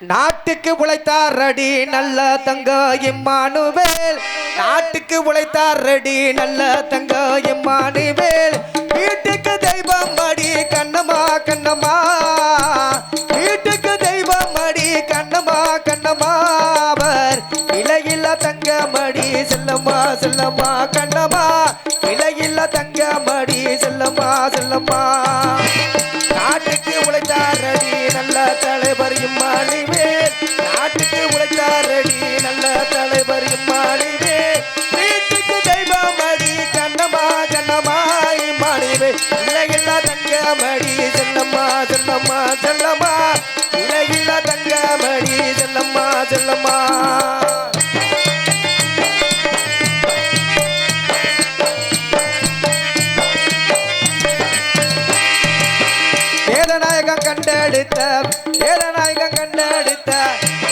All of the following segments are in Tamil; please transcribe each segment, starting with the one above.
நாட்டுக்கு உழைத்தார் ரெடி நல்ல தங்க இம்மானுவேல் நாட்டுக்கு உழைத்தார் ரெடி நல்ல தங்க இம்மானுவேல் வீட்டுக்கு தெய்வம் அடி கண்ணம்மா கண்ணம்மா. வீட்டுக்கு தெய்வம் அடி கண்ணம்மா கண்ணம்மா. அவர் இலையில்ல தங்க மடி செல்லம்மா செல்லம்மா கண்ணம்மா. இலையில்ல தங்க மடி செல்லம்மா செல்லம்மா. இம்மானிவே இலையில்லா தங்கமடி செல்லம்மா செல்லம்மா செல்லம்மா. இலையில்லா தங்கமடி செல்லம்மா செல்லம்மா. வேதநாயகம் கண்டெடுத்த வேதநாயகம் கண்டெடுத்த.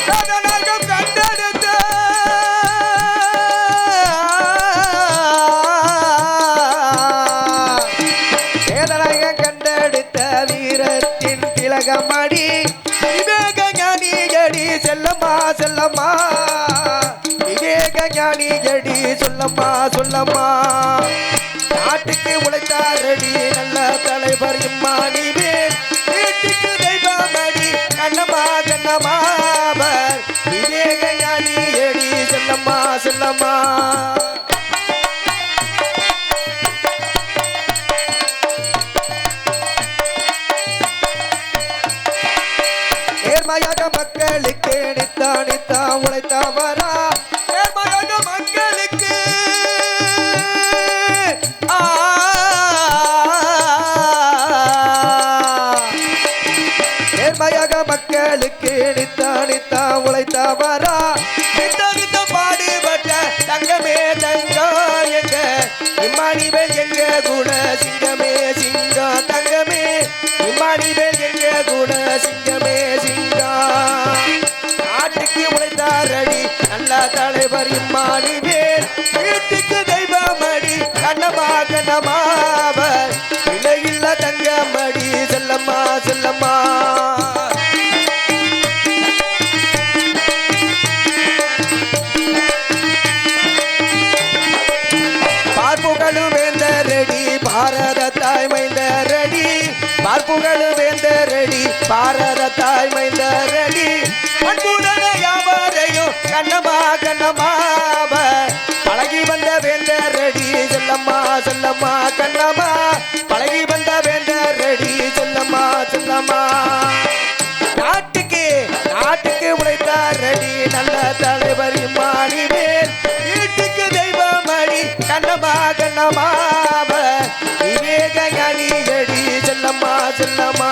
வேதநாயகம் வீரத்தின் திலகமடி விவேக ஞானியடி செல்லம்மா செல்லம்மா. விவேக ஞானியடி சொல்லம்மா சொல்லம்மா. நாட்டுக்கு உழைத்தாரடி நல்ல தலைவர் இம்மானிவே வீட்டுக்கு தெய்வமடி கண்ணம்மா கண்ணம்மா. விவேக ஞானியடி செல்லம்மா செல்லம்மா. நேர்மையாக மக்களுக்கு நித்தா நித்தா உழைத்தவரா நேர்மையாக மக்களுக்கு. ஆ. நேர்மையாக மக்களுக்கு நித்தா நித்தா உழைத்தவரா நித்த நித்த பாடுபட்ட தங்கமே தங்கம் எங்க? இம்மானிவேல் எங்க குண சிங்கமே சிங்கம் தங்கமே இம்மானிவேல் எங்க குண சிங்க உழைத்தாரடி நல்ல தலைவர் இம்மானிவேல் வீட்டுக்கு தெய்வமடி. கண்ணமா கண்ணமாவர் இலையில்ல தங்கமடி. செல்லம்மா செல்லம்மா. பார்ப்புகளு வேந்தரடி. பாரத தாய்மைந்தரடி பார்ப்புகளு வேந்தரடி. பாரத தாய்மைந்தரடி அன்புடன யாவரையும் கண்ணமா பழகி வந்த வேந்தரடி செல்லம்மா செல்லம்மா கண்ணம்மா. பழகி வந்த வேந்தரடி செல்லம்மா செல்லம்மா. நாட்டுக்கு நாட்டுக்கு உழைத்தார் ரெடி நல்ல தலைவர் மாணிவேல் வீட்டுக்கு தெய்வம் அடி கண்ணமா கண்ணமாவ விவேக ஞானியடி செல்லம்மா செல்லம்மா.